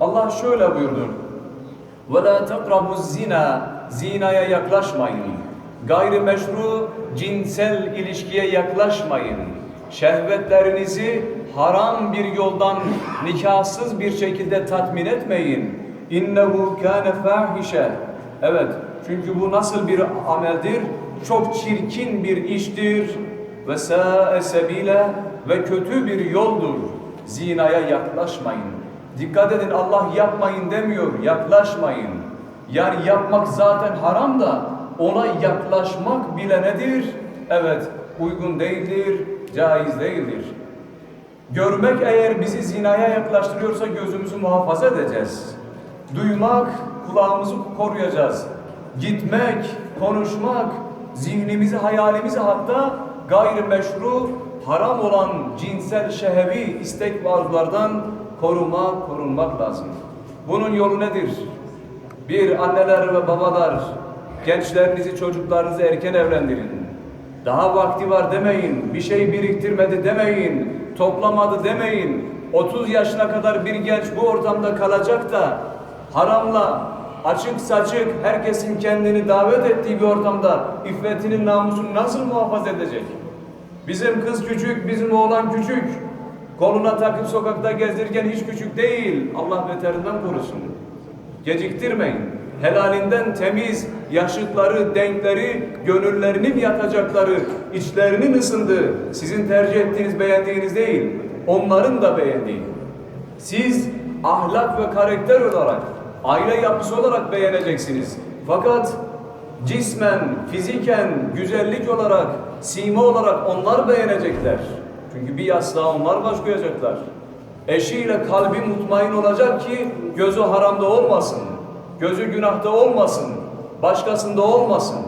Allah şöyle buyurdu. وَلَا تَقْرَبُوا zina Zinaya yaklaşmayın. Gayrimeşru cinsel ilişkiye yaklaşmayın. Şehvetlerinizi haram bir yoldan nikahsız bir şekilde tatmin etmeyin. İnnehu kâne fâhişe. Evet, çünkü bu nasıl bir ameldir? Çok çirkin bir iştir. Ve sâe sebîle ve kötü bir yoldur. Zinaya yaklaşmayın. Dikkat edin Allah yapmayın demiyor, yaklaşmayın. Yani yapmak zaten haram da ona yaklaşmak bile nedir? Evet, uygun değildir, caiz değildir. Görmek eğer bizi zinaya yaklaştırıyorsa gözümüzü muhafaza edeceğiz. Duymak, kulağımızı koruyacağız. Gitmek, konuşmak, zihnimizi, hayalimizi hatta gayrimeşru, haram olan cinsel şehevi istek ve arzulardan korumak, korunmak lazım. Bunun yolu nedir? Bir, anneler ve babalar, gençlerinizi, çocuklarınızı erken evlendirin. Daha vakti var demeyin, bir şey biriktirmedi demeyin, toplamadı demeyin. 30 yaşına kadar bir genç bu ortamda kalacak da haramla, açık saçık herkesin kendini davet ettiği bir ortamda iffetinin namusunu nasıl muhafaza edecek? Bizim kız küçük, bizim oğlan küçük. Koluna takıp sokakta gezdirirken hiç küçük değil. Allah beterinden korusun. Geciktirmeyin. Helalinden temiz yaşıtları, denkleri, gönüllerinin yatacakları, içlerinin ısındığı, sizin tercih ettiğiniz, beğendiğiniz değil, onların da beğendiği. Siz ahlak ve karakter olarak, aile yapısı olarak beğeneceksiniz. Fakat cismen, fiziken, güzellik olarak, sima olarak onlar beğenecekler. Çünkü bir yastığa onlar baş koyacaklar. Eşiyle kalbi mutmain olacak ki gözü haramda olmasın. Gözü günahta olmasın. Başkasında olmasın.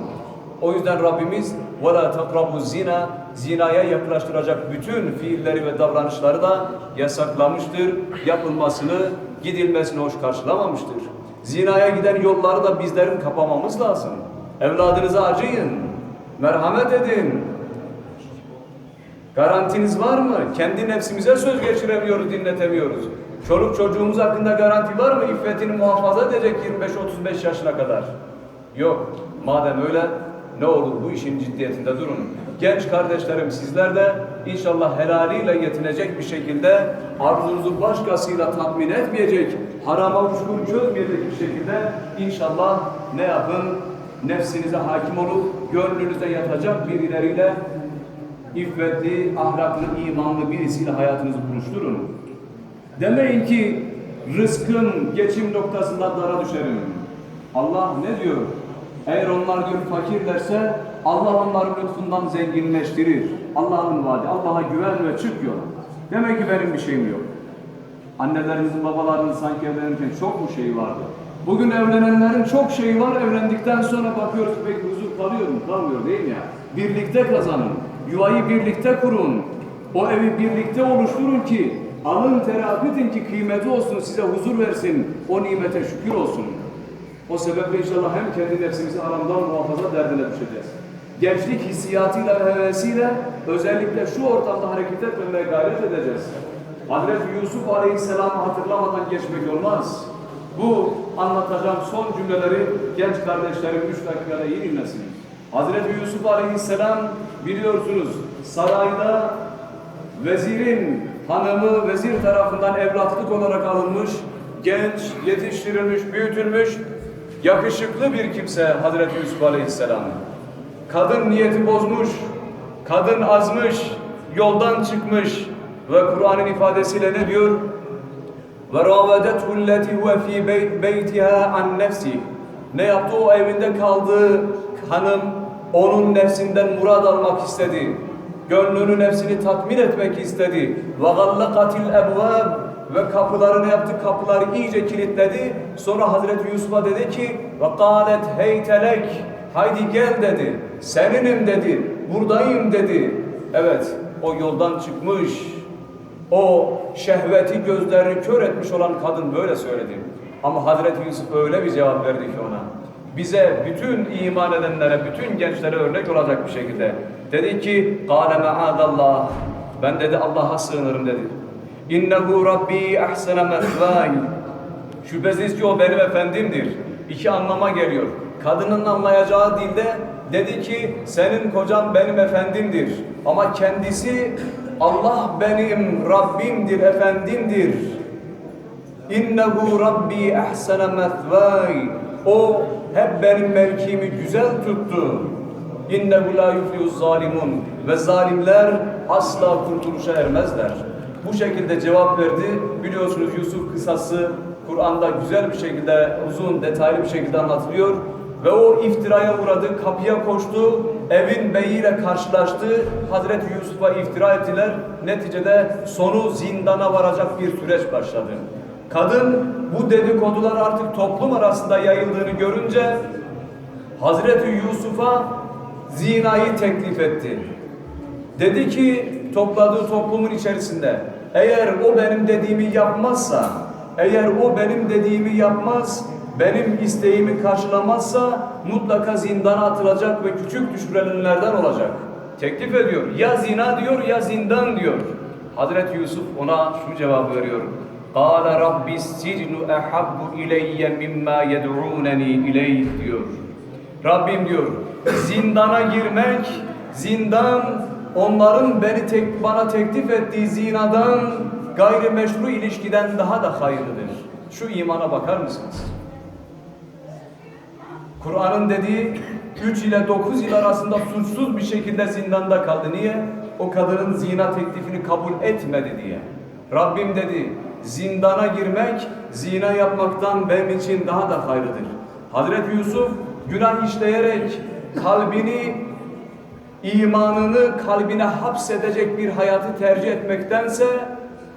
O yüzden Rabbimiz وَلَا تَقْرَبُوا zina Zinaya yaklaştıracak bütün fiilleri ve davranışları da yasaklamıştır. Yapılmasını, gidilmesini hoş karşılamamıştır. Zinaya giden yolları da bizlerin kapamamız lazım. Evladınıza acıyın. Merhamet edin. Garantiniz var mı? Kendi nefsimize söz geçiremiyoruz, dinletemiyoruz. Çoluk çocuğumuz hakkında garanti var mı? İffetini muhafaza edecek 25-35 yaşına kadar. Yok. Madem öyle ne olur bu işin ciddiyetinde durun. Genç kardeşlerim sizler de inşallah helaliyle yetinecek bir şekilde arzunuzu başkasıyla tatmin etmeyecek, harama uçkur çözmeyecek bir şekilde inşallah ne yapın? Nefsinize hakim olup gönlünüze yatacak birileriyle iffetli, ahlaklı, imanlı birisiyle hayatınızı buluşturun. Demeyin ki rızkın geçim noktasında dara düşerim. Allah ne diyor? Eğer onlar diyor fakirlerse Allah onların lütfundan zenginleştirir. Allah'ın vaadi. Allah'a güven ve çık yola. Demek ki benim bir şeyim yok. Annelerinizin, babalarınızın sanki evlenirken çok mu şey vardı? Bugün evlenenlerin çok şeyi var. Evlendikten sonra bakıyoruz pek huzur kalıyor mu? Kalmıyor değil mi ya? Birlikte kazanın. Yuvayı birlikte kurun. O evi birlikte oluşturun ki alın terapidin ki kıymeti olsun, size huzur versin. O nimete şükür olsun. O sebeple inşallah hem kendi nefsimizi haramdan muhafaza derdine düşeceğiz. Gençlik hissiyatıyla ve hevesiyle özellikle şu ortamda hareket etmemeye gayret edeceğiz. Hazreti Yusuf Aleyhisselam'ı hatırlamadan geçmek olmaz. Bu anlatacağım son cümleleri genç kardeşlerim 3 dakikada iyi dinlesin. Hazreti Yusuf Aleyhisselam biliyorsunuz sarayda vezirin hanımı vezir tarafından evlatlık olarak alınmış, genç, yetiştirilmiş, büyütülmüş, yakışıklı bir kimse Hazreti Yusuf Aleyhisselam. Kadın niyeti bozmuş, kadın azmış, yoldan çıkmış ve Kur'an'ın ifadesiyle ne diyor? وَرَاوَدَتْهُ الَّتِي هُوَ ف۪ي بَيْتِهَا عَنْ نَفْسِهِ Ne yaptı? O evinde kaldığı hanım onun nefsinden murad almak istedi. Gönlünü nefsini tatmin etmek istedi. وَغَلَّقَتِ الْاَبْوَابِ Ve kapıları ne yaptı? Kapıları iyice kilitledi. Sonra Hazreti Yusuf'a dedi ki وَقَالَتْ هَيْتَلَكْ Haydi gel dedi. Seninim dedi. Buradayım dedi. Evet, o yoldan çıkmış. O şehveti gözlerini kör etmiş olan kadın böyle söyledi. Ama Hazreti Yusuf öyle bir cevap verdi ki ona. Bize bütün iman edenlere, bütün gençlere örnek olacak bir şekilde. Dedi ki, قَالَ مَعَادَ اللّٰهِ Ben dedi Allah'a sığınırım dedi. İnnehu Rabbi ahsene methvâi. Şüphesiz ki o benim efendimdir. İki anlama geliyor. Kadının anlayacağı dilde dedi ki senin kocan benim efendimdir. Ama kendisi Allah benim Rabbimdir, efendimdir. İnnehu Rabbi ahsene methvâi. o hep benim mevkimi güzel tuttu. İnnehu la yuflihuz zalimun. Ve zalimler asla kurtuluşa ermezler. Bu şekilde cevap verdi. Biliyorsunuz Yusuf kısası Kur'an'da güzel bir şekilde, uzun, detaylı bir şekilde anlatılıyor. Ve o iftiraya uğradı, kapıya koştu, evin beyiyle karşılaştı. Hazreti Yusuf'a iftira ettiler. Neticede sonu zindana varacak bir süreç başladı. Kadın bu dedikodular artık toplum arasında yayıldığını görünce Hazreti Yusuf'a zinayı teklif etti. Dedi ki topladığı toplumun içerisinde eğer o benim dediğimi yapmazsa, eğer o benim dediğimi yapmaz, benim isteğimi karşılamazsa mutlaka zindana atılacak ve küçük düşürülenlerden olacak. Teklif ediyor. Ya zina diyor ya zindan diyor. Hazreti Yusuf ona şu cevabı veriyor. قَالَ رَبِّ السِّجْنُ اَحَبُّ اِلَيَّ مِمَّا يَدْعُونَنِي اِلَيْهِ diyor. Rabbim diyor, zindana girmek, zindan onların beni tek, bana teklif ettiği zinadan gayrimeşru ilişkiden daha da hayırlıdır. Şu imana bakar mısınız? Kur'an'ın dediği 3 ile 9 yıl arasında suçsuz bir şekilde zindanda kaldı. Niye? O kadının zina teklifini kabul etmedi diye. Rabbim dedi, zindana girmek, zina yapmaktan benim için daha da hayırlıdır. Hazreti Yusuf günah işleyerek kalbini, imanını kalbine hapsedecek bir hayatı tercih etmektense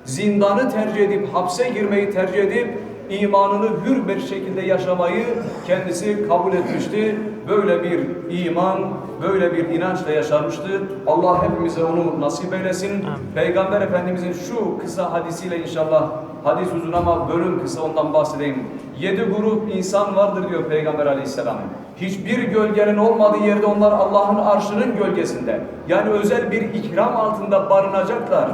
zindanı tercih edip hapse girmeyi tercih edip imanını hür bir şekilde yaşamayı kendisi kabul etmişti. Böyle bir iman, böyle bir inançla yaşamıştı. Allah hepimize onu nasip eylesin. Peygamber Efendimizin şu kısa hadisiyle inşallah hadis uzun ama bölüm kısa ondan bahsedeyim. Yedi grup insan vardır diyor Peygamber Aleyhisselam. Hiçbir gölgenin olmadığı yerde onlar Allah'ın arşının gölgesinde. Yani özel bir ikram altında barınacaklar.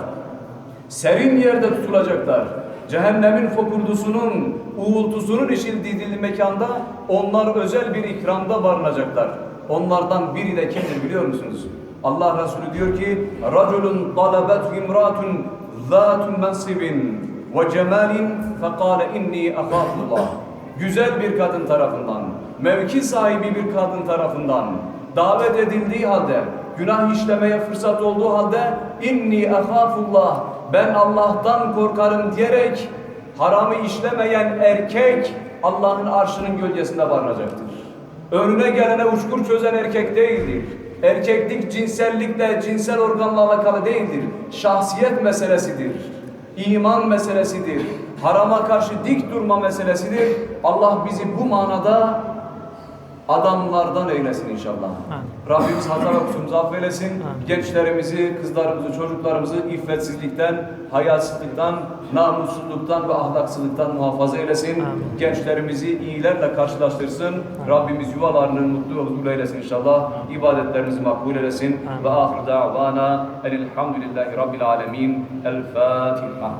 Serin yerde tutulacaklar cehennemin fokurdusunun, uğultusunun işildiği mekanda onlar özel bir ikramda barınacaklar. Onlardan biri de kimdir biliyor musunuz? Allah Resulü diyor ki: "Raculun talabet imratun zatun mansibin ve cemalin fekale inni. Güzel bir kadın tarafından, mevki sahibi bir kadın tarafından davet edildiği halde günah işlemeye fırsat olduğu halde inni ehafullah ben Allah'tan korkarım diyerek haramı işlemeyen erkek Allah'ın arşının gölgesinde barınacaktır. Önüne gelene uçkur çözen erkek değildir. Erkeklik cinsellikle, cinsel organla alakalı değildir. Şahsiyet meselesidir. İman meselesidir. Harama karşı dik durma meselesidir. Allah bizi bu manada adamlardan eylesin inşallah. Rabbimiz hata ve kusurumuzu affeylesin. Gençlerimizi, kızlarımızı, çocuklarımızı iffetsizlikten, hayasızlıktan, namussuzluktan ve ahlaksızlıktan muhafaza eylesin. Gençlerimizi iyilerle karşılaştırsın. Rabbimiz yuvalarının mutlu ve huzurlu eylesin inşallah. İbadetlerimizi makbul eylesin. Ve ahir da'vana enilhamdülillahi rabbil alemin. El Fatiha.